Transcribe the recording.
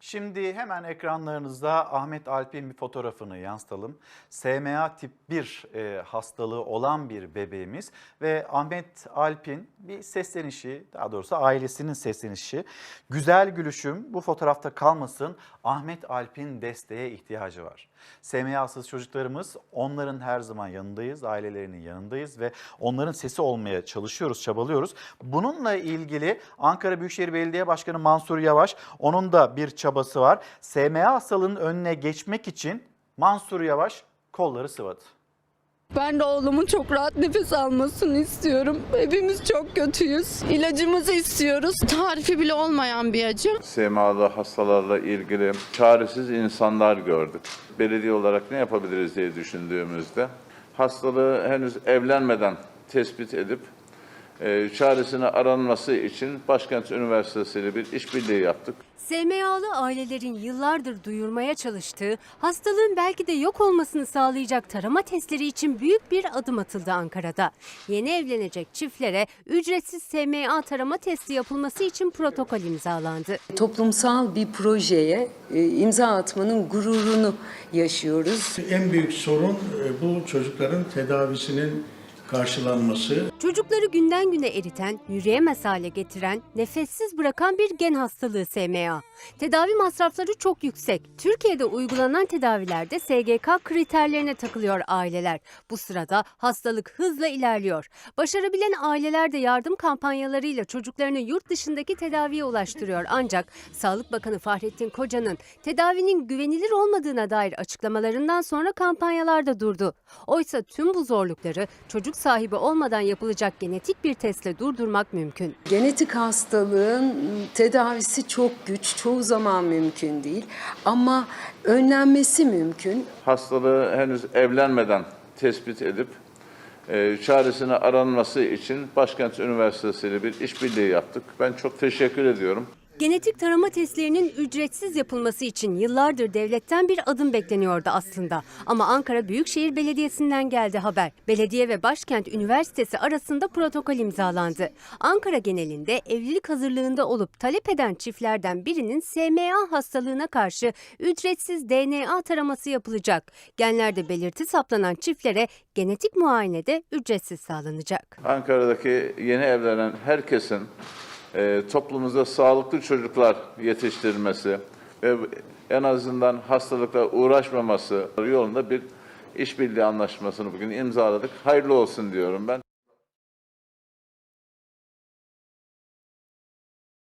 Şimdi hemen ekranlarınızda Ahmet Alp'in bir fotoğrafını yansıtalım. SMA tip 1 e, hastalığı olan bir bebeğimiz ve Ahmet Alp'in bir seslenişi, daha doğrusu ailesinin seslenişi. Güzel gülüşüm bu fotoğrafta kalmasın. Ahmet Alp'in desteğe ihtiyacı var. SMA'sız çocuklarımız onların her zaman yanındayız, ailelerinin yanındayız ve onların sesi olmaya çalışıyoruz, çabalıyoruz. Bununla ilgili Ankara Büyükşehir Belediye Başkanı Mansur Yavaş, onun da bir çabası var. SMA hastalığının önüne geçmek için Mansur Yavaş kolları sıvadı. Ben de oğlumun çok rahat nefes almasını istiyorum. Hepimiz çok kötüyüz. İlacımızı istiyoruz. Tarifi bile olmayan bir acı. SMA'lı hastalarla ilgili çaresiz insanlar gördük. Belediye olarak ne yapabiliriz diye düşündüğümüzde hastalığı henüz evlenmeden tespit edip e, çaresine aranması için Başkent Üniversitesi ile bir işbirliği yaptık. SMA'lı ailelerin yıllardır duyurmaya çalıştığı hastalığın belki de yok olmasını sağlayacak tarama testleri için büyük bir adım atıldı Ankara'da. Yeni evlenecek çiftlere ücretsiz SMA tarama testi yapılması için protokol imzalandı. toplumsal bir projeye e, imza atmanın gururunu yaşıyoruz. En büyük sorun e, bu çocukların tedavisinin karşılanması. Çocukları günden güne eriten, yürüyemez hale getiren, nefessiz bırakan bir gen hastalığı SMA. Tedavi masrafları çok yüksek. Türkiye'de uygulanan tedavilerde SGK kriterlerine takılıyor aileler. Bu sırada hastalık hızla ilerliyor. Başarabilen aileler de yardım kampanyalarıyla çocuklarını yurt dışındaki tedaviye ulaştırıyor. Ancak Sağlık Bakanı Fahrettin Koca'nın tedavinin güvenilir olmadığına dair açıklamalarından sonra kampanyalar da durdu. Oysa tüm bu zorlukları çocuk sahibi olmadan yapılacak genetik bir testle durdurmak mümkün. Genetik hastalığın tedavisi çok güç, çoğu zaman mümkün değil ama önlenmesi mümkün. Hastalığı henüz evlenmeden tespit edip e, çaresine aranması için Başkent Üniversitesi ile bir işbirliği yaptık. Ben çok teşekkür ediyorum. Genetik tarama testlerinin ücretsiz yapılması için yıllardır devletten bir adım bekleniyordu aslında. Ama Ankara Büyükşehir Belediyesi'nden geldi haber. Belediye ve Başkent Üniversitesi arasında protokol imzalandı. Ankara genelinde evlilik hazırlığında olup talep eden çiftlerden birinin SMA hastalığına karşı ücretsiz DNA taraması yapılacak. Genlerde belirti saplanan çiftlere genetik muayene de ücretsiz sağlanacak. Ankara'daki yeni evlenen herkesin e, toplumumuzda sağlıklı çocuklar yetiştirmesi ve en azından hastalıkla uğraşmaması yolunda bir işbirliği anlaşmasını bugün imzaladık. Hayırlı olsun diyorum ben.